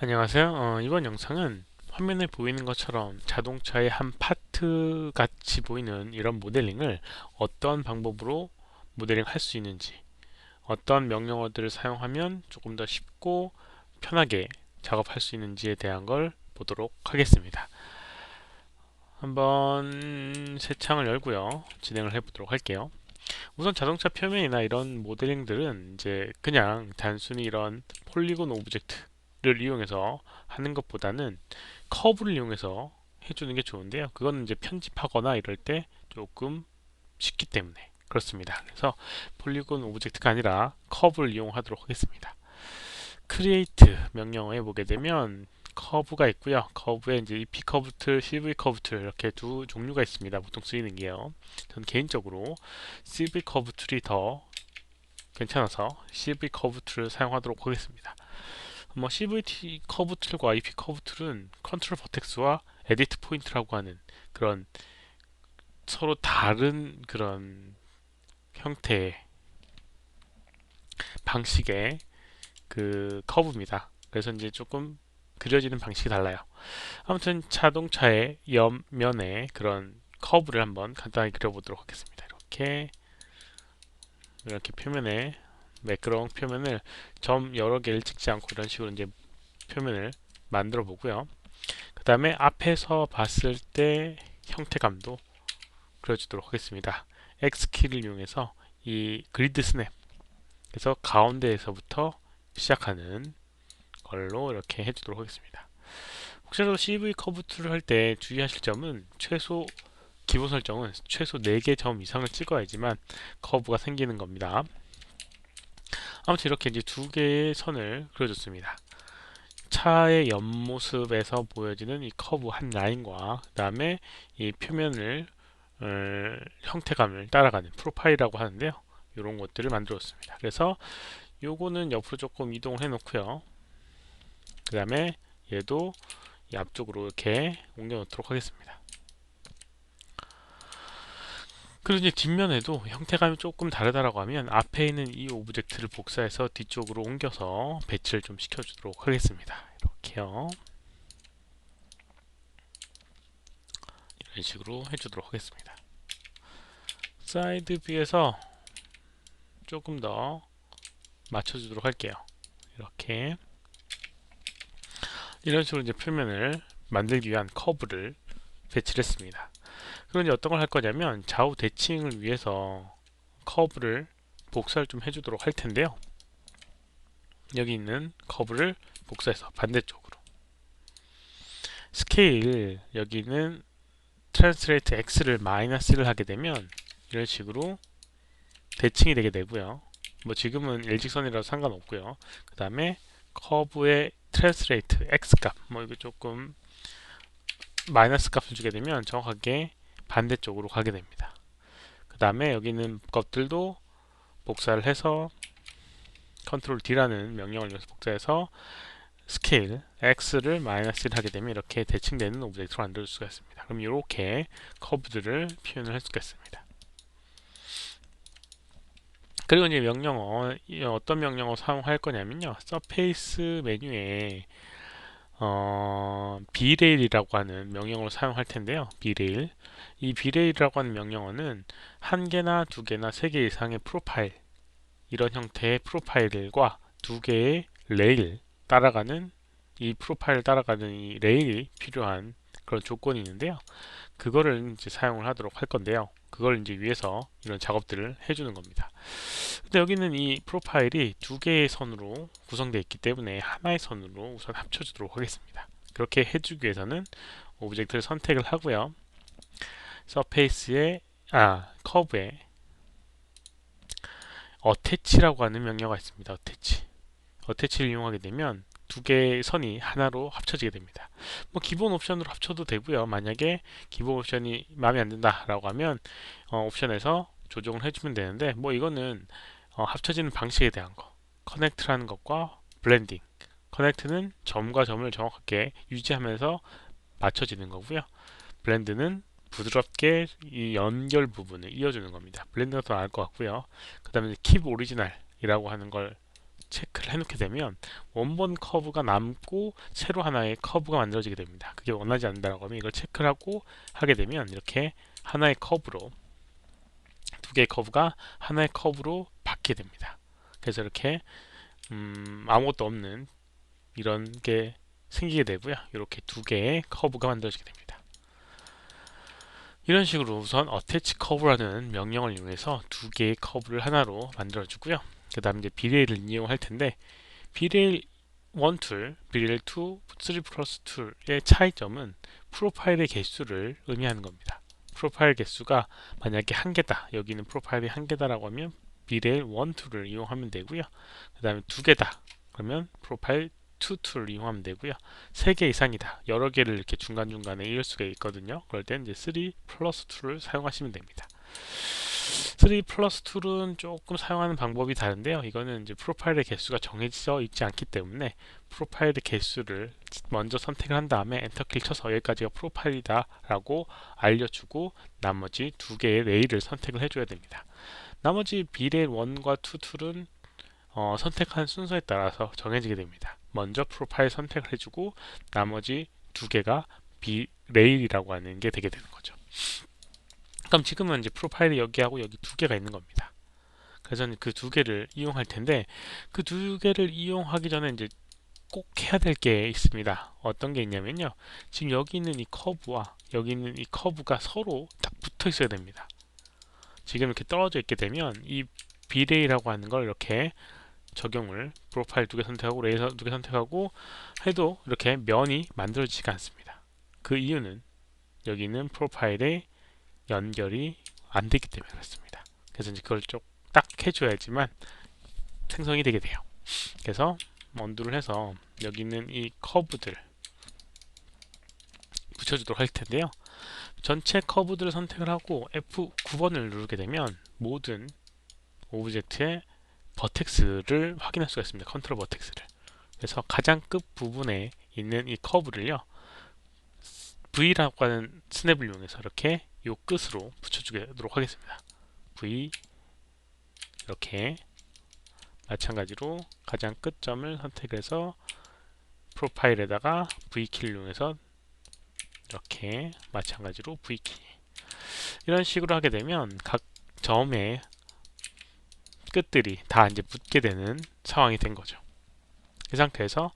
안녕하세요. 어, 이번 영상은 화면에 보이는 것처럼 자동차의 한 파트 같이 보이는 이런 모델링을 어떤 방법으로 모델링 할 수 있는지 어떤 명령어들을 사용하면 조금 더 쉽고 편하게 작업할 수 있는지에 대한 걸 보도록 하겠습니다. 한번 새 창을 열고요. 진행을 해보도록 할게요. 우선 자동차 표면이나 이런 모델링들은 이제 그냥 단순히 이런 폴리곤 오브젝트 를 이용해서 하는 것보다는 커브를 이용해서 해주는 게 좋은데요. 그거는 이제 편집하거나 이럴 때 조금 쉽기 때문에 그렇습니다. 그래서 폴리곤 오브젝트가 아니라 커브를 이용하도록 하겠습니다. create 명령어에 보게 되면 커브가 있고요. 커브에 이제 EP 커브 툴, CV 커브 툴 이렇게 두 종류가 있습니다. 보통 쓰이는 게요. 전 개인적으로 CV 커브 툴이 더 괜찮아서 CV 커브 툴을 사용하도록 하겠습니다. 뭐 CVT 커브 툴과 EP 커브 툴은 컨트롤 버텍스와 에디트 포인트라고 하는 그런 서로 다른 그런 형태의 방식의 그 커브입니다. 그래서 이제 조금 그려지는 방식이 달라요. 아무튼 자동차의 옆면에 그런 커브를 한번 간단히 그려보도록 하겠습니다. 이렇게 이렇게 표면에 매끄러운 표면을 점 여러 개를 찍지 않고 이런 식으로 이제 표면을 만들어 보고요. 그 다음에 앞에서 봤을 때 형태감도 그려주도록 하겠습니다. X키를 이용해서 이 그리드 스냅 그래서 가운데에서부터 시작하는 걸로 이렇게 해주도록 하겠습니다. 혹시라도 CV 커브 툴을 할 때 주의하실 점은 최소 기본 설정은 최소 4개 점 이상을 찍어야지만 커브가 생기는 겁니다. 아무튼 이렇게 이제 두 개의 선을 그려줬습니다. 차의 옆모습에서 보여지는 이 커브 한 라인과 그 다음에 이 표면을 어, 형태감을 따라가는 프로파일이라고 하는데요. 이런 것들을 만들었습니다. 그래서 요거는 옆으로 조금 이동을 해 놓고요. 그 다음에 얘도 이 앞쪽으로 이렇게 옮겨 놓도록 하겠습니다. 그리고 이제 뒷면에도 형태감이 조금 다르다라고 하면 앞에 있는 이 오브젝트를 복사해서 뒤쪽으로 옮겨서 배치를 좀 시켜주도록 하겠습니다. 이렇게요. 이런 식으로 해주도록 하겠습니다. 사이드 뷰에서 조금 더 맞춰주도록 할게요. 이렇게 이런 식으로 이제 표면을 만들기 위한 커브를 배치를 했습니다. 이제 어떤 걸 할 거냐면 좌우 대칭을 위해서 커브를 복사를 좀 해주도록 할 텐데요. 여기 있는 커브를 복사해서 반대쪽으로 스케일 여기는 트랜스레이트 x를 마이너스를 하게 되면 이런 식으로 대칭이 되게 되고요. 뭐 지금은 일직선이라서 상관없고요. 그 다음에 커브의 트랜스레이트 x값 뭐 이거 조금 마이너스 값을 주게 되면 정확하게 반대쪽으로 가게 됩니다. 그 다음에 여기 있는 것들도 복사를 해서 컨트롤 D라는 명령을 이용해서 복사해서 스케일 x를 마이너스 1 하게 되면 이렇게 대칭되는 오브젝트로 만들 수가 있습니다. 그럼 이렇게 커브들을 표현을 할 수가 있습니다. 그리고 이제 명령어 어떤 명령어 사용할 거냐면요. 서페이스 메뉴에 어, 비레일이라고 하는 명령어를 사용할 텐데요. 비레일. 이 비레일이라고 하는 명령어는 한 개나 두 개나 세 개 이상의 프로파일 이런 형태의 프로파일과 두 개의 레일 따라가는 이 프로파일 따라가는 이 레일이 필요한 그런 조건이 있는데요. 그거를 이제 사용을 하도록 할 건데요. 그걸 이제 위해서 이런 작업들을 해주는 겁니다. 근데 여기는 이 프로파일이 두 개의 선으로 구성되어 있기 때문에 하나의 선으로 우선 합쳐주도록 하겠습니다. 그렇게 해주기 위해서는 오브젝트를 선택을 하고요. 서페이스에 아 커브에 어태치라고 하는 명령어가 있습니다. 어태치. 어태치를 이용하게 되면 두 개의 선이 하나로 합쳐지게 됩니다. 뭐 기본 옵션으로 합쳐도 되고요. 만약에 기본 옵션이 마음에 안 든다라고 하면 어, 옵션에서 조정을 해주면 되는데 뭐 이거는 어, 합쳐지는 방식에 대한 거 커넥트라는 것과 블렌딩 커넥트는 점과 점을 정확하게 유지하면서 맞춰지는 거고요. 블렌드는 부드럽게 이 연결 부분을 이어주는 겁니다. 블렌드가 더 나을 것 같고요. 그 다음에 킵 오리지널이라고 하는 걸 체크를 해놓게 되면 원본 커브가 남고 새로 하나의 커브가 만들어지게 됩니다. 그게 원하지 않는다고 하면 이걸 체크를 하고 하게 되면 이렇게 하나의 커브로 두 개의 커브가 하나의 커브로 바뀌게 됩니다. 그래서 이렇게 음, 아무것도 없는 이런 게 생기게 되고요. 이렇게 두 개의 커브가 만들어지게 됩니다. 이런 식으로 우선 attach curve라는 명령을 이용해서 두 개의 커브를 하나로 만들어 주고요. 그 다음 이제 비레일을 이용할 텐데 비레일 1 툴, 비레일 2, 3 플러스 2의 차이점은 프로파일의 개수를 의미하는 겁니다. 프로파일 개수가 만약에 한 개다. 여기는 프로파일이 한 개다라고 하면 비레일 1, 2를 이용하면 되고요. 그 다음에 두 개다. 그러면 프로파일 2 툴을 이용하면 되고요. 세 개 이상이다. 여러 개를 이렇게 중간중간에 이을 수가 있거든요. 그럴 땐 이제 3 플러스 2를 사용하시면 됩니다. 3 플러스 2는 조금 사용하는 방법이 다른데요. 이거는 이제 프로파일의 개수가 정해져 있지 않기 때문에 프로파일의 개수를 먼저 선택을 한 다음에 엔터키를 쳐서 여기까지가 프로파일이다 라고 알려주고 나머지 두 개의 레일을 선택을 해줘야 됩니다. 나머지 비레일 1과 2 툴은 어, 선택한 순서에 따라서 정해지게 됩니다. 먼저 프로파일 선택을 해주고 나머지 두 개가 비 레일이라고 하는 게 되게 되는 거죠. 그럼 지금은 이제 프로파일이 여기하고 여기 두 개가 있는 겁니다. 그래서 그 두 개를 이용할 텐데 그 두 개를 이용하기 전에 이제 꼭 해야 될 게 있습니다. 어떤 게 있냐면요. 지금 여기 있는 이 커브와 여기 있는 이 커브가 서로 딱 붙어 있어야 됩니다. 지금 이렇게 떨어져 있게 되면 이 비레이라고 하는 걸 이렇게 적용을 프로파일 두 개 선택하고 레이서 두 개 선택하고 해도 이렇게 면이 만들어지지가 않습니다. 그 이유는 여기 있는 프로파일에 연결이 안 되기 때문에 그렇습니다. 그래서 이제 그걸 좀딱 해줘야지만 생성이 되게 돼요. 그래서 언두를 해서 여기 있는 이 커브들 붙여주도록 할 텐데요. 전체 커브들을 선택을 하고 F9번을 누르게 되면 모든 오브젝트의 버텍스를 확인할 수가 있습니다. 컨트롤 버텍스를. 그래서 가장 끝 부분에 있는 이 커브를요. V라고 하는 스냅을 이용해서 이렇게 요 끝으로 붙여주도록 하겠습니다. V 이렇게 마찬가지로 가장 끝점을 선택해서 프로파일에다가 V키를 이용해서 이렇게 마찬가지로 V키 이런 식으로 하게 되면 각 점의 끝들이 다 이제 붙게 되는 상황이 된 거죠. 이 상태에서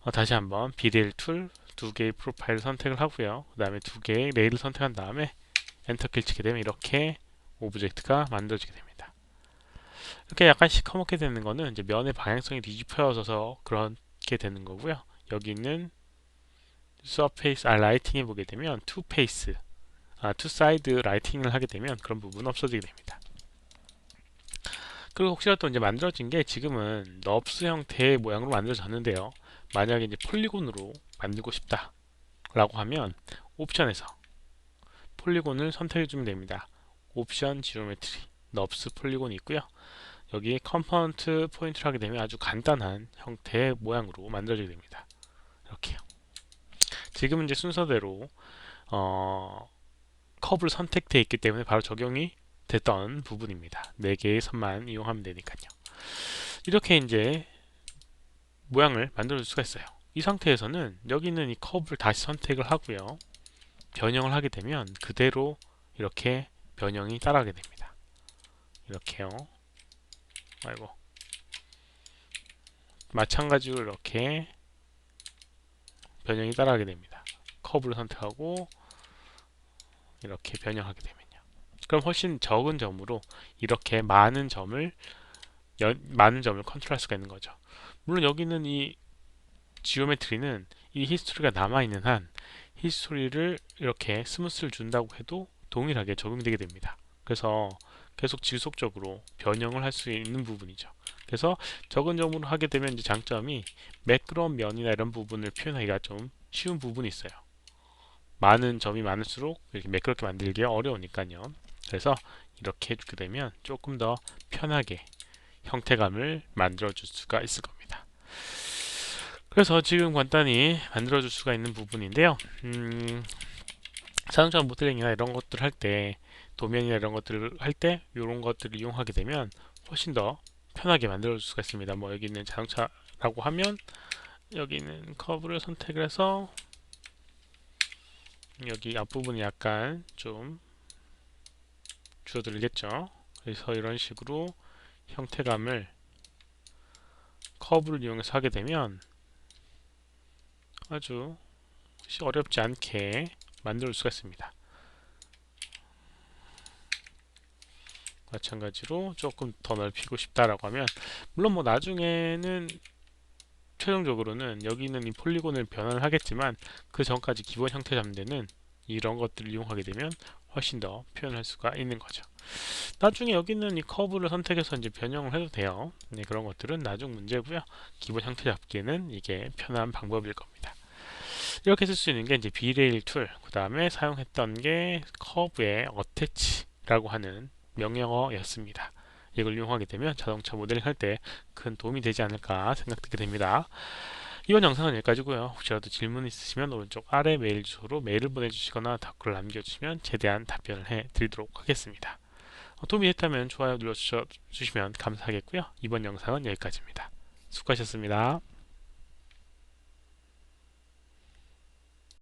어, 다시 한번 비레일 툴두 개의 프로파일을 선택을 하고요. 그 다음에 두 개의 레일을 선택한 다음에 엔터키를 치게 되면 이렇게 오브젝트가 만들어지게 됩니다. 이렇게 약간 시커멓게 되는 거는 이제 면의 방향성이 뒤집혀져서 그렇게 되는 거고요. 여기 있는 서페이스 아 라이팅해 보게 되면 투 페이스 아, 투 사이드 라이팅을 하게 되면 그런 부분은 없어지게 됩니다. 그리고 혹시라도 이제 만들어진 게 지금은 넙스 형태의 모양으로 만들어졌는데요. 만약에 이제 폴리곤으로 만들고 싶다 라고 하면 옵션에서 폴리곤을 선택해 주면 됩니다. 옵션 지오메트리 넙스 폴리곤이 있고요. 여기 컴포넌트 포인트를 하게 되면 아주 간단한 형태의 모양으로 만들어지게 됩니다. 이렇게요. 지금 이제 순서대로 어, 커브를 선택되어 있기 때문에 바로 적용이 됐던 부분입니다. 4개의 선만 이용하면 되니까요. 이렇게 이제 모양을 만들어 줄 수가 있어요. 이 상태에서는 여기 있는 이 커브를 다시 선택을 하고요. 변형을 하게 되면 그대로 이렇게 변형이 따라가게 됩니다. 이렇게요. 아이고. 마찬가지로 이렇게 변형이 따라가게 됩니다. 커브를 선택하고 이렇게 변형하게 됩니다. 그럼 훨씬 적은 점으로 이렇게 많은 점을 연, 많은 점을 컨트롤할 수가 있는 거죠. 물론 여기는 이 지오메트리는 이 히스토리가 남아있는 한 히스토리를 이렇게 스무스를 준다고 해도 동일하게 적용되게 됩니다. 그래서 계속 지속적으로 변형을 할 수 있는 부분이죠. 그래서 적은 점으로 하게 되면 이제 장점이 매끄러운 면이나 이런 부분을 표현하기가 좀 쉬운 부분이 있어요. 많은 점이 많을수록 이렇게 매끄럽게 만들기 어려우니까요. 그래서 이렇게 해주게 되면 조금 더 편하게 형태감을 만들어 줄 수가 있을 겁니다. 그래서 지금 간단히 만들어 줄 수가 있는 부분인데요. 음, 자동차 모델링이나 이런 것들 할 때 도면이나 이런 것들을 할 때 이런 것들을 이용하게 되면 훨씬 더 편하게 만들어 줄 수가 있습니다. 뭐 여기 있는 자동차라고 하면 여기 있는 커브를 선택을 해서 여기 앞부분이 약간 좀 줄어들겠죠. 그래서 이런 식으로 형태감을 커브를 이용해서 하게 되면 아주 어렵지 않게 만들 수가 있습니다. 마찬가지로 조금 더 넓히고 싶다라고 하면 물론 뭐 나중에는 최종적으로는 여기 있는 이 폴리곤을 변환을 하겠지만 그 전까지 기본 형태 잡는 이런 것들을 이용하게 되면 훨씬 더 표현할 수가 있는 거죠. 나중에 여기 있는 이 커브를 선택해서 이제 변형을 해도 돼요. 네, 그런 것들은 나중 문제고요. 기본 형태 잡기는 이게 편한 방법일 겁니다. 이렇게 쓸 수 있는 게 이제 비레일 툴, 그 다음에 사용했던 게 커브의 어태치라고 하는 명령어였습니다. 이걸 이용하게 되면 자동차 모델링 할 때 큰 도움이 되지 않을까 생각되게 됩니다. 이번 영상은 여기까지고요. 혹시라도 질문 있으시면 오른쪽 아래 메일 주소로 메일을 보내주시거나 댓글을 남겨주시면 최대한 답변을 해드리도록 하겠습니다. 어, 도움이 됐다면 좋아요 눌러주시면 감사하겠고요. 이번 영상은 여기까지입니다. 수고하셨습니다.